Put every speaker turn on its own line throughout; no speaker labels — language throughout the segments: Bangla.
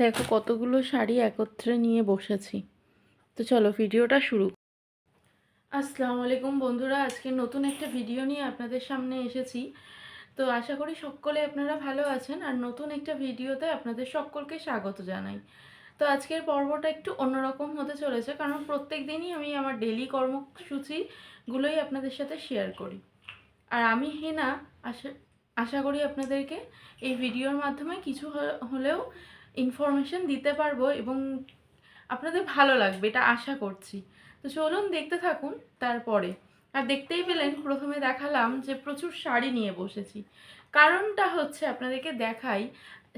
দেখো কতগুলো শাড়ি একত্রে নিয়ে বসেছি। তো চলো ভিডিওটা শুরু। আসসালামু আলাইকুম বন্ধুরা, আজকে নতুন একটা ভিডিও নিয়ে আপনাদের সামনে এসেছি। তো আশা করি সকলে আপনারা ভালো আছেন আর নতুন একটা ভিডিওতে আপনাদের সকলকে স্বাগত জানাই। তো আজকের পর্বটা একটু অন্যরকম হতে চলেছে, কারণ প্রত্যেক দিনই আমি আমার ডেলি কর্মসূচিগুলোই আপনাদের সাথে শেয়ার করি। আর আমি হেনা, আশা আশা করি আপনাদেরকে এই ভিডিওর মাধ্যমে কিছু হলেও ইনফরমেশন দিতে পারব এবং আপনাদের ভালো লাগবে, এটা আশা করছি। তো চলুন দেখতে থাকুন তারপরে। আর দেখতেই পেলেন, প্রথমে দেখালাম যে প্রচুর শাড়ি নিয়ে বসেছি। কারণটা হচ্ছে আপনাদেরকে দেখাই,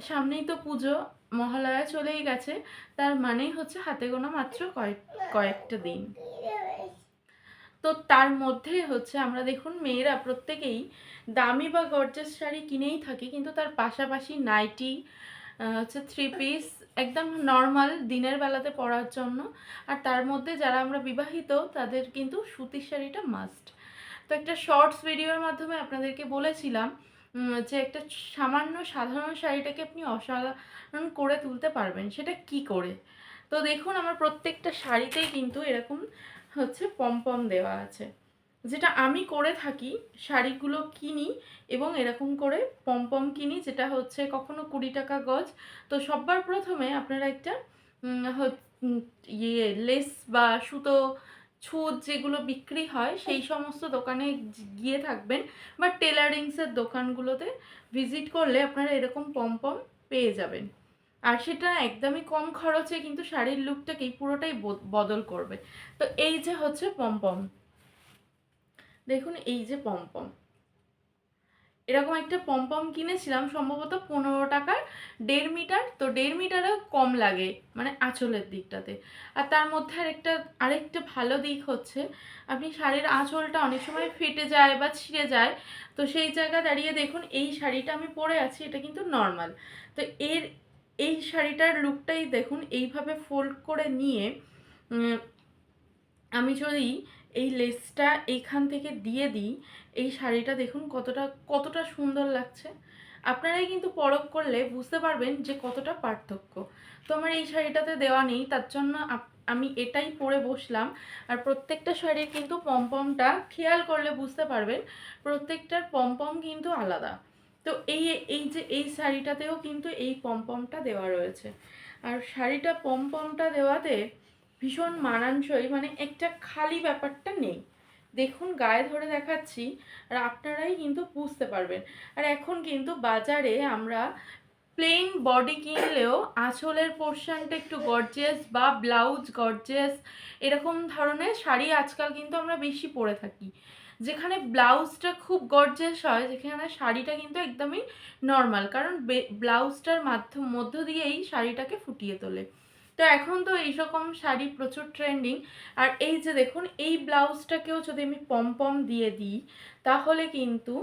সামনেই তো পুজো, মহালয়া চলেই গেছে, তার মানেই হচ্ছে হাতে গোনা মাত্র কয়েক, কয়েকটা দিন। তো তার মধ্যে হচ্ছে আমরা দেখুন মেয়েরা প্রত্যেকেই দামি বা গর্জাস শাড়ি কিনেই থাকি, কিন্তু তার পাশাপাশি নাইটি হচ্ছে থ্রি পিস একদম নর্মাল দিনের বেলাতে পরার জন্য। আর তার মধ্যে যারা আমরা বিবাহিত, তাদের কিন্তু সুতির শাড়িটা মাস্ট তো একটা শর্টস ভিডিওর মাধ্যমে আপনাদেরকে বলেছিলাম যে একটা সামান্য সাধারণ শাড়িটাকে আপনি অসাধারণ করে তুলতে পারবেন, সেটা কি করে? তো দেখুন, আমার প্রত্যেকটা শাড়িতেই কিন্তু এরকম হচ্ছে পমপম দেওয়া আছে। যেটা আমি করে থাকি, শাড়িগুলো কিনি এবং এরকম করে পমপম কিনি, যেটা হচ্ছে কখনো কুড়ি টাকা গজ। তো সবার প্রথমে আপনারা একটা ইয়ে লেস বা সুতো, ছুঁচ যেগুলো বিক্রি হয়, সেই সমস্ত দোকানে গিয়ে থাকবেন বা টেলারিংসের দোকানগুলোতে ভিজিট করলে আপনারা এরকম পমপম পেয়ে যাবেন। আর সেটা একদমই কম খরচে কিন্তু শাড়ির লুকটাকেই পুরোটাই বদ- বদল করবে। তো এই যে হচ্ছে পমপম। দেখুন এই যে পমপম। এরকম একটা পমপম কিনেছিলাম, সম্ভবত পনেরো টাকার দেড় মিটার। তো দেড় মিটারেও কম লাগে মানে আঁচলের দিকটাতে। আর তার মধ্যে আরেকটা আরেকটা ভালো দিক হচ্ছে, আপনি শাড়ির আঁচলটা অনেক সময় ফেটে যায় বা ছিঁড়ে যায়। তো সেই জায়গায় দাঁড়িয়ে দেখুন, এই শাড়িটা আমি পরে আছি, এটা কিন্তু নর্মাল। তো এর, এই শাড়িটার লুকটাই দেখুন, এইভাবে ফোল্ড করে নিয়ে আমি যদি এই লেসটা এইখান থেকে দিয়ে দিই। এই শাড়িটা দেখুন কতটা কতটা সুন্দর লাগছে। আপনারাই কিন্তু পরখ করলে বুঝতে পারবেন যে কতটা পার্থক্য। তো আমার এই শাড়িটাতে দেওয়া নেই, তার জন্য আমি এটাই পরে বসলাম। আর প্রত্যেকটা শাড়ির কিন্তু পমপমটা খেয়াল করলে বুঝতে পারবেন, প্রত্যেকটার পমপম কিন্তু আলাদা। তো এই এই যে এই শাড়িটাতেও কিন্তু এই পমপমটা দেওয়া রয়েছে। আর শাড়িটা পমপমটা দেওয়াতে ভীষণ মানানসই মানে একটা খালি ব্যাপারটা নেই। দেখুন, গায়ে ধরে দেখাচ্ছি আর আপনারাই কিন্তু বুঝতে পারবেন। আর এখন কিন্তু বাজারে আমরা প্লেন বডি কিনলেও আঁচলের পোর্শনটা একটু গর্জিয়াস বা ব্লাউজ গর্জিয়াস এরকম ধরনের শাড়ি আজকাল কিন্তু আমরা বেশি পরে থাকি। যেখানে ব্লাউজটা খুব গর্জিয়াস হয়, যেখানে শাড়িটা কিন্তু একদমই নর্মাল কারণ ব্লাউজটার মাধ্যম, মধ্য দিয়েই শাড়িটাকে ফুটিয়ে তোলে। তো এখন তো এইরকম শাড়ি প্রচুর ট্রেন্ডিং আর এই যে দেখুন, এই ব্লাউজটাকেও যদি আমি পমপম দিয়ে দিই, তাহলে কিন্তু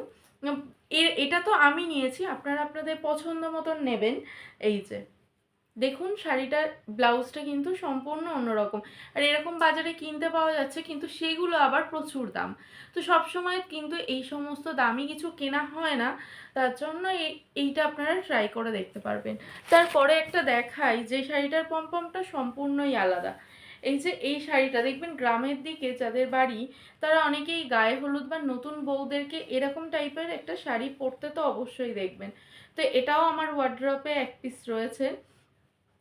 এটা তো আমি নিয়েছি, আপনারা আপনাদের পছন্দ মতন নেবেন, এই যে। দেখুন শাড়িটার ব্লাউজটা কিন্তু সম্পূর্ণ অন্যরকম। আর এরকম বাজারে কিনতে পাওয়া যাচ্ছে, কিন্তু সেগুলো আবার প্রচুর দাম। তো সব সময় কিন্তু এই সমস্ত দামি কিছু কেনা হয় না, তার জন্য এই এইটা আপনারা ট্রাই করে দেখতে পারবেন। তারপরে একটা দেখাই যে শাড়িটার পমপমটা সম্পূর্ণই আলাদা। এই যে এই শাড়িটা, দেখবেন গ্রামের দিকে যাদের বাড়ি, তারা অনেকেই গায়ে হলুদ বা নতুন বউদেরকে এরকম টাইপের একটা শাড়ি পরতে তো অবশ্যই দেখবেন। তো এটাও আমার ওয়ার্ড্রপে এক পিস রয়েছে।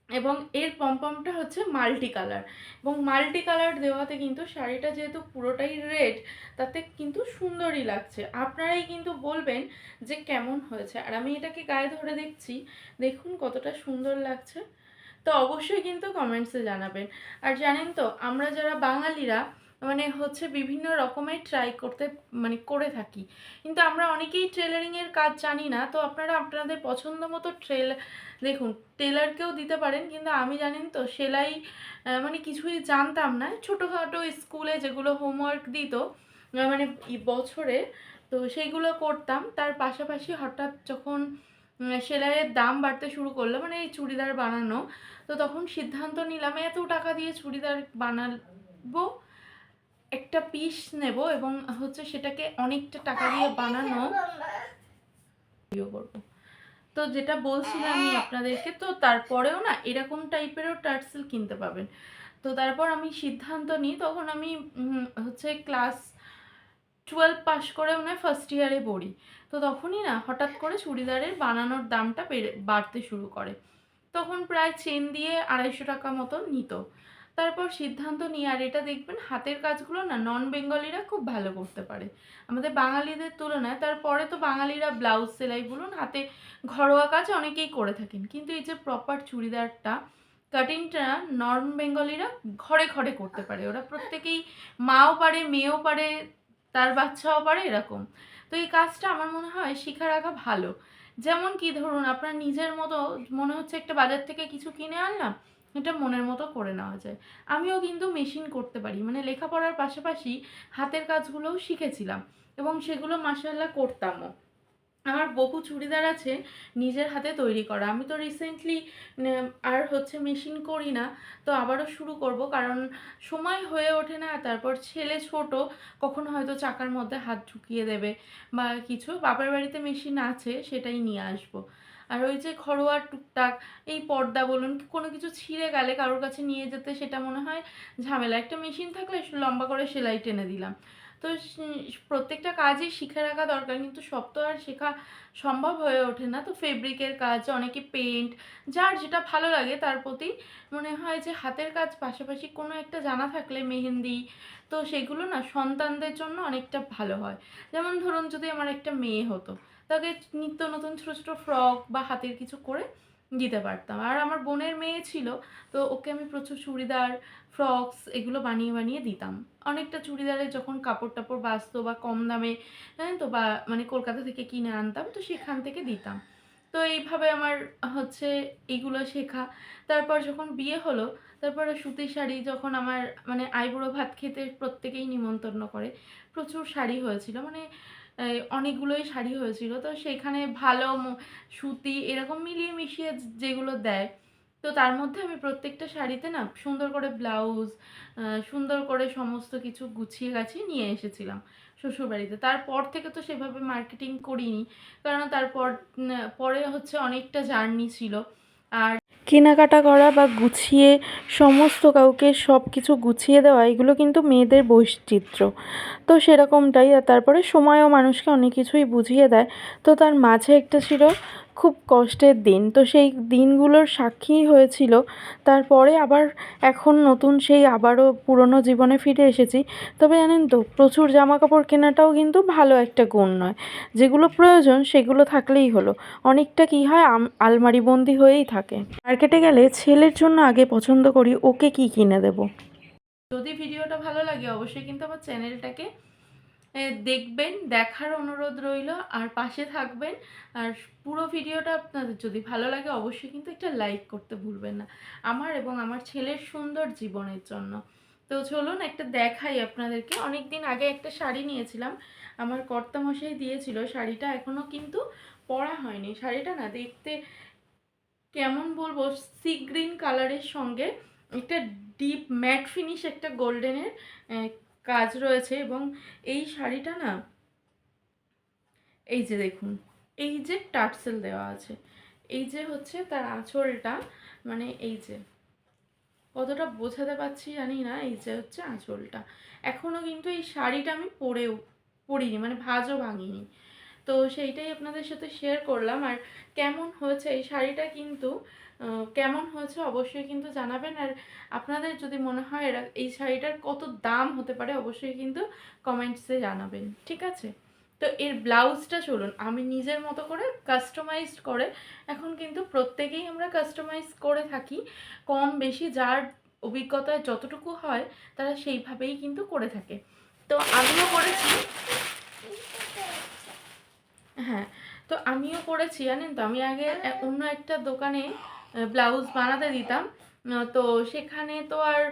এবং এর পমপমটা হচ্ছে মাল্টি কালার। এবং মাল্টি কালার দেওয়াতে কিন্তু শাড়িটা যেহেতু পুরোটাই রেড, তাতে কিন্তু সুন্দরই লাগছে। আপনারাই কিন্তু বলবেন যে কেমন হয়েছে। আর আমি এটাকে গায়ে ধরে দেখছি, দেখুন কতটা সুন্দর লাগছে। তো অবশ্যই কিন্তু কমেন্টসে জানাবেন। আর জানেন তো, আমরা যারা বাঙালিরা মানে হচ্ছে বিভিন্ন রকমের ট্রাই করতে মানে করে থাকি। কিন্তু আমরা অনেকেই টেলারিংয়ের কাজ জানি না, তো আপনারা আপনাদের পছন্দ মতো ট্রেল দেখুন টেলারকেও দিতে পারেন, কিন্তু আমি জানেন তো, সেলাই মানে কিছুই জানতাম না। ছোটোখাটো স্কুলে যেগুলো হোমওয়ার্ক দিত মানে বছরে, তো সেইগুলো করতাম। তার পাশাপাশি হঠাৎ যখন সেলাইয়ের দাম বাড়তে শুরু করল মানে এই চুড়িদার বানানো, তো তখন সিদ্ধান্ত নিলাম, এত টাকা দিয়ে চুড়িদার বানাবো একটা পিস নেব এবং হচ্ছে সেটাকে অনেকটা টাকা দিয়ে বানানো। ভিডিও করব। তো তো যেটা বলছিলাম আমি আপনাদেরকে তো তারপরেও না এরকম টাইপেরও টার্সেল কিনতে পাবেন। তো তারপর আমি সিদ্ধান্ত নিই তখন আমি হচ্ছে ক্লাস টুয়েলভ পাস করে মনে হয় ফার্স্ট ইয়ারে পড়ি। তো তখনই না হঠাৎ করে চুড়িদারের বানানোর দামটা বেড়ে বাড়তে শুরু করে। তখন প্রায় চেন দিয়ে আড়াইশো টাকা মতো নিত। তারপর সিদ্ধান্ত নিয়ে, আর এটা দেখবেন হাতের কাজগুলো না নন বেঙ্গলিরা খুব ভালো করতে পারে। আমাদের বাঙালিদের তুলনায় তারপরে তো বাঙালিরা ব্লাউজ সেলাই বলুন, হাতে ঘরোয়া কাজ অনেকেই করে থাকেন। কিন্তু এই যে প্রপার চুড়িদারটা কাটিংটা নন বেঙ্গলিরা ঘরে ঘরে করতে পারে। ওরা প্রত্যেকেই মাও পারে, মেয়েও পারে, তার বাচ্চাও পারে এরকম। তো এই কাজটা আমার মনে হয় শিখে রাখা ভালো। যেমন কি ধরুন, আপনার নিজের মতো মনে হচ্ছে একটা বাজার থেকে কিছু কিনে আনলাম এটা মনের মতো করে নেওয়া যায়। আমিও কিন্তু মেশিন করতে পারি। মানে লেখাপড়ার পাশাপাশি হাতের কাজগুলোও শিখেছিলাম এবং সেগুলো মাসাল্লাহ করতামও। আমার বহু চুড়িদার আছে নিজের হাতে তৈরি করা। আমি তো রিসেন্টলি আর হচ্ছে মেশিন করি না, তো আবারও শুরু করব। কারণ সময় হয়ে ওঠে না, তারপর ছেলে ছোট, কখনো হয়তো চাকার মধ্যে হাত ঢুকিয়ে দেবে বা কিছু। বাপের বাড়িতে মেশিন আছে, সেটাই নিয়ে আসব। আর ওই যে ঘরোয়া টুকটাক এই পর্দা বলুন কোনো কিছু ছিঁড়ে গেলে কারোর কাছে নিয়ে যেতে সেটা মনে হয় ঝামেলা। একটা মেশিন থাকলে লম্বা করে সেলাই টেনে দিলাম। তো প্রত্যেকটা কাজই শিখে রাখা দরকার কিন্তু সব তো আর শেখা সম্ভব হয়ে ওঠে না। তো ফেব্রিকের কাজ, অনেকে পেন্ট যার যেটা ভালো লাগে তার প্রতি মনে হয় যে হাতের কাজ পাশাপাশি কোনো একটা জানা থাকলে মেহেন্দি, তো সেগুলো না সন্তানদের জন্য অনেকটা ভালো হয়। যেমন ধরুন যদি আমার একটা মেয়ে হতো তাকে নিত্য নতুন ছোটো ছোটো ফ্রক বা হাতের কিছু করে দিতে পারতাম। আর আমার বোনের মেয়ে ছিল, তো ওকে আমি প্রচুর চুড়িদার, ফ্রকস এগুলো বানিয়ে বানিয়ে দিতাম। অনেকটা চুড়িদারে যখন কাপড় টাপড় বাঁচতো বা কম দামে হ্যাঁ তো বা মানে কলকাতা থেকে কিনে আনতাম, তো সেখান থেকে দিতাম। তো এইভাবে আমার হচ্ছে এইগুলো শেখা। তারপর যখন বিয়ে হলো, তারপরে সুতির শাড়ি যখন আমার মানে আইবুড়ো ভাত খেতে প্রত্যেকেই নিমন্ত্রণ করে, প্রচুর শাড়ি হয়েছিল। মানে অনেকগুলোই শাড়ি হয়েছিল। তো সেখানে ভালো সুতি এরকম মিলিয়ে মিশিয়ে যেগুলো দেয়। তো তার মধ্যে আমি প্রত্যেকটা শাড়িতে না সুন্দর করে ব্লাউজ সুন্দর করে সমস্ত কিছু গুছিয়ে গাছিয়ে নিয়ে এসেছিলাম শ্বশুরবাড়িতে। তারপর থেকে তো সেভাবে মার্কেটিং করিনি। কারণ তারপর পরে হচ্ছে অনেকটা জার্নি ছিল। আর কেনাকাটা করা বা গুছিয়ে সমস্ত কাউকে সব কিছু গুছিয়ে দেওয়া, এগুলো কিন্তু মেয়েদের বৈচিত্র্য। তো সেরকমটাই, আর তারপরে সময়ও মানুষকে অনেক কিছুই বুঝিয়ে দেয়। তো তার মাঝে একটা ছিল খুব কষ্টের দিন। তো সেই দিনগুলোর সাক্ষী হয়েছিল। তারপরে আবার এখন নতুন সেই আবারও পুরনো জীবনে ফিরে এসেছি। তবে জানেন তো, প্রচুর জামা কাপড় কেনাটাও কিন্তু ভালো একটা গুণ নয়। যেগুলো প্রয়োজন সেগুলো থাকলেই হলো। অনেকটা কি হয় আলমারি বন্দি হয়েই থাকে। মার্কেটে গেলে ছেলের জন্য আগে পছন্দ করি, ওকে কি কিনে দেব? যদি ভিডিওটা ভালো লাগে, অবশ্যই কিন্তু আমার চ্যানেলটাকে দেখবেন, দেখার অনুরোধ রইল, আর পাশে থাকবেন। আর পুরো ভিডিওটা আপনাদের যদি ভালো লাগে, অবশ্যই কিন্তু একটা লাইক করতে ভুলবেন না। আমার এবং আমার ছেলের সুন্দর জীবনের জন্য। তো চলুন একটা দেখাই আপনাদেরকে। অনেক দিন আগে একটা শাড়ি নিয়েছিলাম। আমার কর্তামশাই দিয়েছিল। শাড়িটা এখনও কিন্তু পরা হয়নি। শাড়িটা না দেখতে কেমন বলব, সি গ্রিন কালারের সঙ্গে একটা ডিপ ম্যাট ফিনিশ, একটা গোল্ডেনের কাজ রয়েছে এবং এই শাড়িটা না, এই যে দেখুন, এই যে টার্সেল দেওয়া আছে, এই যে হচ্ছে তার আঁচলটা মানে এই যে, কতটা বোঝাতে পারছি জানি না, এই যে হচ্ছে আঁচলটা। এখনও কিন্তু এই শাড়িটা আমি পরেও পরিনি মানে ভাজও ভাঙিনি। তো সেইটাই আপনাদের সাথে শেয়ার করলাম। আর কেমন হয়েছে এই শাড়িটা কিন্তু কেমন হয়েছে অবশ্যই কিন্তু জানাবেন। আর আপনাদের যদি মনে হয় এরা, এই শাড়িটার কত দাম হতে পারে অবশ্যই কিন্তু কমেন্টসে জানাবেন, ঠিক আছে? তো এর ব্লাউজটা চলুন, আমি নিজের মতো করে কাস্টমাইজড করে, এখন কিন্তু প্রত্যেকেই আমরা কাস্টমাইজ করে থাকি। কম বেশি যার অভিজ্ঞতায় যতটুকু হয়, তারা সেইভাবেই কিন্তু করে থাকে। তো আমিও করেছি। হ্যাঁ তো আমিও করেছি, জানেন তো? আমি আগে অন্য একটা দোকানে ব্লাউজ বানাতে দিতাম। তো সেখানে তো আর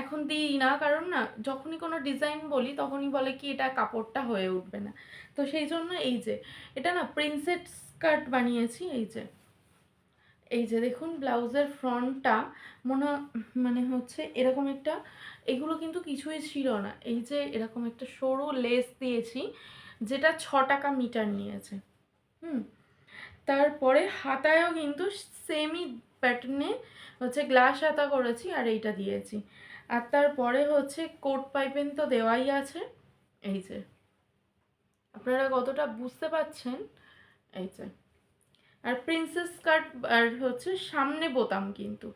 এখন দিই না, কারণ না, যখনই কোনো ডিজাইন বলি, তখনই বলে কি, এটা কাপড়টা হয়ে উঠবে না। তো সেই জন্য এই যে, এটা না, প্রিন্সেস স্কার্ট বানিয়েছি, এই যে। এই যে দেখুন, ব্লাউজের ফ্রন্টটা, মনে মানে হচ্ছে এরকম একটা, এগুলো কিন্তু কিছুই ছিল না। এই যে এরকম একটা সরু লেস দিয়েছি যেটা ছ টাকা মিটার নিয়েছে। হুম? তারপরে হাতায়ও কিন্তু সেমই প্যাটার্নে হচ্ছে গ্লাস হাতা করেছি আর এইটা দিয়েছি। আর তারপরে হচ্ছে কোট পাইপেন তো দেওয়াই আছে। এই যে। আপনারা কতটা বুঝতে পাচ্ছেন এই যে। আর প্রিন্সেস কাট আর হচ্ছে সামনে বোতাম কিন্তু।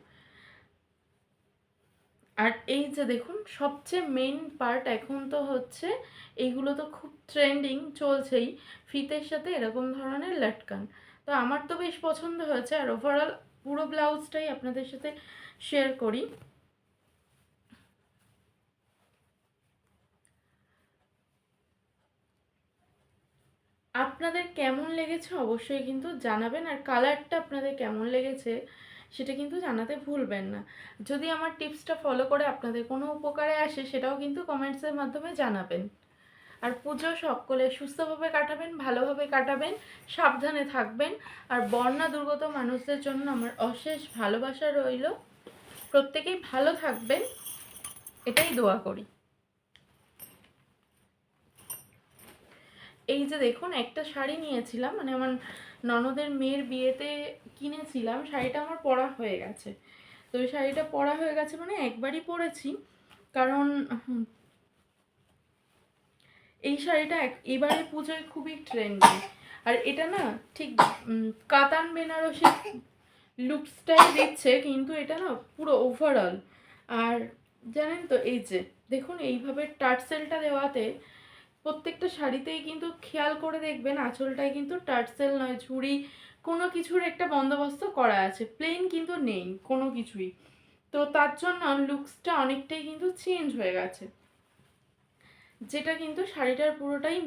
আর এই যে দেখুন, সবচেয়ে মেইন পার্ট এখন তো হচ্ছে এইগুলো তো খুব ট্রেন্ডিং চলছেই। ফিতের সাথে এরকম ধরনের লাটকান তো আমার তো বেশ পছন্দ হয়েছে আর ওভারঅল পুরো ব্লাউজটাই আপনাদের সাথে শেয়ার করি। আপনাদের কেমন লেগেছে অবশ্যই কিন্তু জানাবেন আর কালারটা আপনাদের কেমন লেগেছে সেটা কিন্তু জানাতে ভুলবেন না। যদি আমার টিপসটা ফলো করে আপনাদের কোনো উপকারে আসে, সেটাও কিন্তু কমেন্টসের মাধ্যমে জানাবেন। আর পুজো সকলে সুস্থভাবে কাটাবেন, ভালোভাবে কাটাবেন, সাবধানে থাকবেন। আর বন্যা দুর্গত মানুষদের জন্য আমার অশেষ ভালোবাসা রইল। প্রত্যেকেই ভালো থাকবেন। এটাই দোয়া করি। এই যে দেখুন, একটা শাড়ি নিয়েছিলাম মানে আমার ননদের মেয়ের বিয়েতে কিনেছিলাম, শাড়িটা আমার পরা হয়ে গেছে। তো ওই শাড়িটা পরা হয়ে গেছে মানে একবারই পরেছি, কারণ এই শাড়িটা এবারে পুজোয় খুবই ট্রেন্ডি। আর এটা না ঠিক কাতান বেনারসি লুকসটাই দিচ্ছে, কিন্তু এটা না পুরো ওভারঅল আর জানেন তো, এই যে দেখুন, এইভাবে টার্সেলটা দেওয়াতে প্রত্যেকটা শাড়িতেই কিন্তু খেয়াল করে দেখবেন আঁচলটায় কিন্তু টার্সেল নয়, ঝুড়ি, কোনো কিছুর একটা বন্দোবস্ত করা আছে প্লেন কিন্তু নেই, কোনো কিছুই। তো তার জন্য লুকসটা অনেকটাই কিন্তু চেঞ্জ হয়ে গেছে। যেটা কিন্তু শাড়িটার পুরোটাই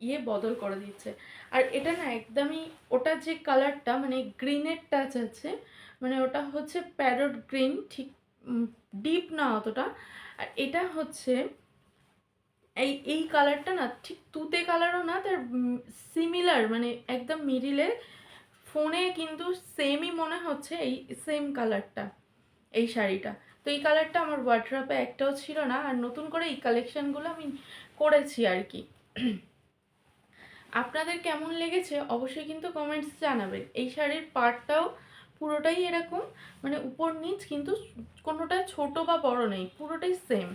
ইয়ে বদল করে দিচ্ছে। আর এটা না একদমই, ওটা যে কালারটা মানে গ্রিনের টাচ আছে মানে ওটা হচ্ছে প্যারট গ্রিন ঠিক ডিপ না অতটা। আর এটা হচ্ছে এই এই কালারটা না, ঠিক তুতে কালারও না, তার সিমিলার মানে একদম মিডিলে ফোনে কিন্তু সেমই মনে হচ্ছে এই সেম কালারটা এই শাড়িটা। তো এই কালারটা আমার ওয়ার্ড্রপে একটাও ছিল না, আর নতুন করে এই কালেকশানগুলো আমি করেছি আর কি। আপনাদের কেমন লেগেছে? অবশ্যই কিন্তু কমেন্টস জানাবেন। এই শাড়ির পার্টটাও পুরোটাই এরকম মানে উপর নিচ কিন্তু কোনোটা ছোট বা বড় নেই, পুরোটাই সেম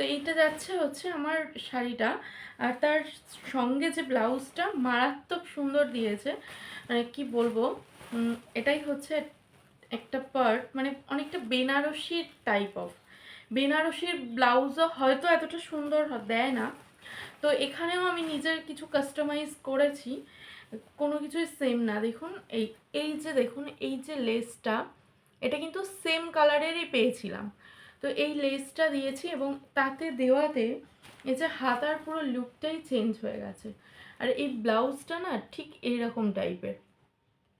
তো এইটা যাচ্ছে হচ্ছে আমার শাড়িটা। আর তার সঙ্গে যে ব্লাউজটা মারাত্মক সুন্দর দিয়েছে মানে কি বলব এটাই হচ্ছে একটা পার্ট মানে অনেকটা বেনারসি টাইপ অফ বেনারসির ব্লাউজও হয়তো এতটা সুন্দর দেয় না। তো এখানেও আমি নিজের কিছু কাস্টমাইজ করেছি, কোনো কিছুই সেম না। দেখুন, এই এই যে দেখুন, এই যে লেসটা এটা কিন্তু সেম কালারেরই পেয়েছিলাম। তো এই লেসটা দিয়েছি এবং তাতে দেওয়াতে এই যে হাতার পুরো লুকটাই চেঞ্জ হয়ে গেছে। আর এই ব্লাউজটা না ঠিক এইরকম টাইপের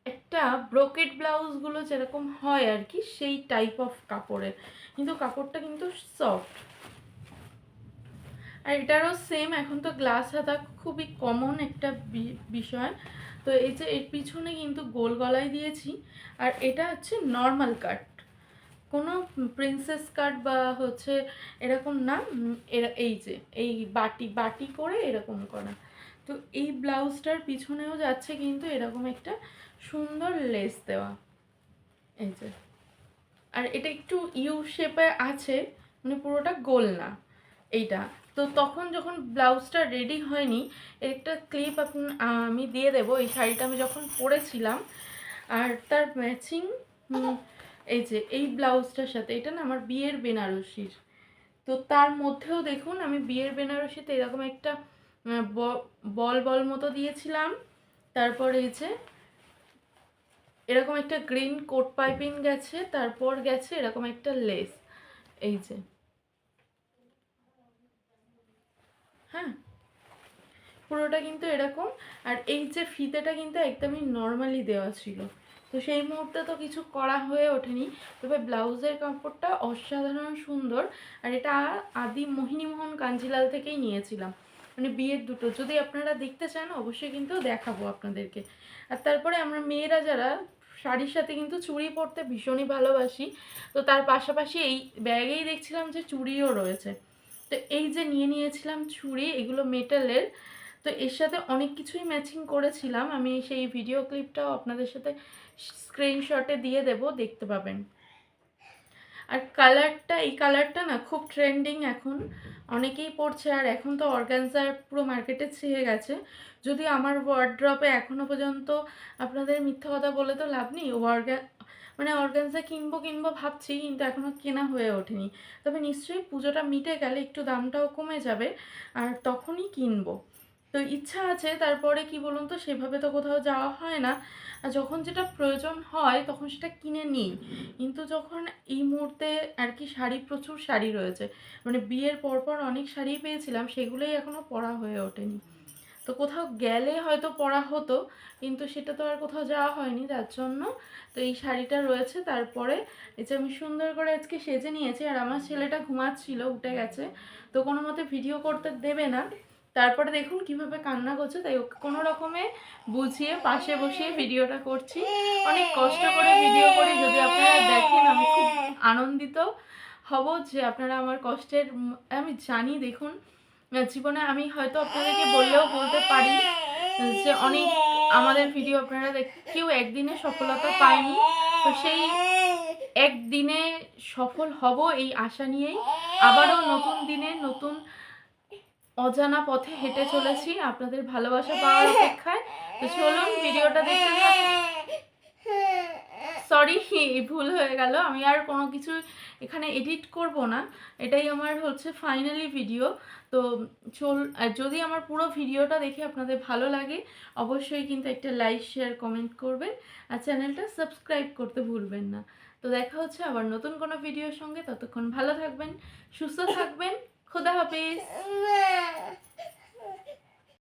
একটা ব্রোকেট ব্লাউজগুলো যেরকম হয় আর কি, সেই টাইপ অফ কাপড়ের। কিন্তু কাপড়টা কিন্তু সফট আর এটারও সেম এখন তো গ্লাস হাতা খুবই কমন একটা বিষয়। তো এই যে এর পিছনে কিন্তু গোল গলায় দিয়েছি। আর এটা হচ্ছে নর্মাল কাট কোনো প্রিন্সেস কাট বা হচ্ছে এরকম না এরা- এই যে, এই বাটি বাটি করে এরকম করা। তো এই ব্লাউজটার পিছনেও যাচ্ছে কিন্তু এরকম একটা সুন্দর লেস দেওয়া। এই যে। আর এটা একটু ইউ শেপে আছে মানে পুরোটা গোল না, এইটা। তো তখন যখন ব্লাউজটা রেডি হয়নি, এর একটা ক্লিপ আমি দিয়ে দেবো, এই শাড়িটা আমি যখন পরেছিলাম, আর তার ম্যাচিং এই যে, এই ব্লাউজটার সাথে, এটা না আমার বিয়ের বেনারসির। তো তার মধ্যেও দেখুন, আমি বিয়ের বেনারসিতে এরকম একটা বল বল মতো দিয়েছিলাম। তারপর এই যে, এরকম একটা গ্রিন কোট পাইপিং গেছে, তারপর গেছে এরকম একটা লেস। এই যে। হ্যাঁ। পুরোটা কিন্তু এরকম। আর এই যে ফিতেটা কিন্তু একদমই নর্মালি দেওয়া ছিল। তো সেই মুহূর্তে তো কিছু করা হয়ে ওঠেনি। তবে ব্লাউজের কাপড়টা অসাধারণ সুন্দর আর এটা আদি মোহিনীমোহন কাঞ্জিলাল থেকেই নিয়েছিলাম। মানে বিয়ের দুটো। যদি আপনারা দেখতে চান, অবশ্যই কিন্তু দেখাবো আপনাদেরকে। আর তারপরে আমরা মেয়েরা যারা, শাড়ির সাথে কিন্তু চুড়ি পরতে ভীষণই ভালোবাসি। তো তার পাশাপাশি এই ব্যাগেই দেখছিলাম যে চুড়িও রয়েছে। তো এই যে নিয়ে নিয়েছিলাম চুড়ি, এগুলো মেটালের। তো এর সাথে অনেক কিছুই ম্যাচিং করেছিলাম। আমি সেই ভিডিও ক্লিপটাও আপনাদের সাথে স্ক্রিনশটে দিয়ে দেব, দেখতে পাবেন। আর কালারটা এই কালারটা না খুব ট্রেন্ডিং এখন। অনেকেই পড়ছে, আর এখন তো অর্গানজার পুরো মার্কেটে ছেয়ে গেছে। যদি আমার ওয়ার্ড্রপে এখনও পর্যন্ত আপনাদের মিথ্যা কথা বলে তো লাভ নেই। ওয়ার্গা মানে অর্গানজা কিনবো কিনবো ভাবছি, কিন্তু এখনও কেনা হয়ে ওঠেনি। তবে নিশ্চয়ই পুজোটা মিটে গেলে একটু দামটাও কমে যাবে, আর তখনই কিনবো। তো ইচ্ছা আছে, তারপরে কি বলুন তো, সেভাবে তো কোথাও যাওয়া হয় না। আর যখন যেটা প্রয়োজন হয়, তখন সেটা কিনে নিই। কিন্তু যখন এই মুহূর্তে আর কি শাড়ি, প্রচুর শাড়ি রয়েছে। মানে বিয়ের পরপর অনেক শাড়ি পেয়েছিলাম, সেগুলোই এখনও পরা হয়ে ওঠেনি। তো কোথাও গেলে হয়তো পরা হতো, কিন্তু সেটা তো আর কোথাও যাওয়া হয়নি যার জন্য তো এই শাড়িটা রয়েছে। তারপরে এই যে আমি সুন্দর করে আজকে সেজে নিয়েছি, আর আমার ছেলেটা ঘুমাচ্ছিল, উঠে গেছে। তো কোনো মতে ভিডিও করতে দেবে না। তারপরে দেখুন কীভাবে কান্না করছে, তাই কোনো রকমে বুঝিয়ে পাশে বসিয়ে ভিডিওটা করছি। অনেক কষ্ট করে ভিডিও করি যদি আপনারা দেখেন, আমি খুব আনন্দিত হব যে আপনারা আমার কষ্টের, আমি জানি দেখুন, জীবনে আমি হয়তো আপনাদেরকে বললেও বলতে পারি যে অনেক আমাদের ভিডিও আপনারা দেখ, কেউ একদিনে সফলতা পায়নি। তো সেই একদিনে সফল হব এই আশা নিয়েই আবারও নতুন দিনে নতুন অজানা পথে হেঁটে চলেছি আপনাদের ভালোবাসা পাওয়ার অপেক্ষায়। তো চলুন ভিডিওটা দেখতে সরি ভুল হয়ে গেল। আমি আর কোনো কিছু এখানে এডিট করব না। এটাই আমার হচ্ছে ফাইনালি ভিডিও তো চল আর যদি আমার পুরো ভিডিওটা দেখে আপনাদের ভালো লাগে অবশ্যই কিন্তু একটা লাইক শেয়ার কমেন্ট করবেন। আর চ্যানেলটা সাবস্ক্রাইব করতে ভুলবেন না। তো দেখা হচ্ছে আবার নতুন কোনো ভিডিওর সঙ্গে। ততক্ষণ ভালো থাকবেন সুস্থ থাকবেন। খোদা হাফিজ।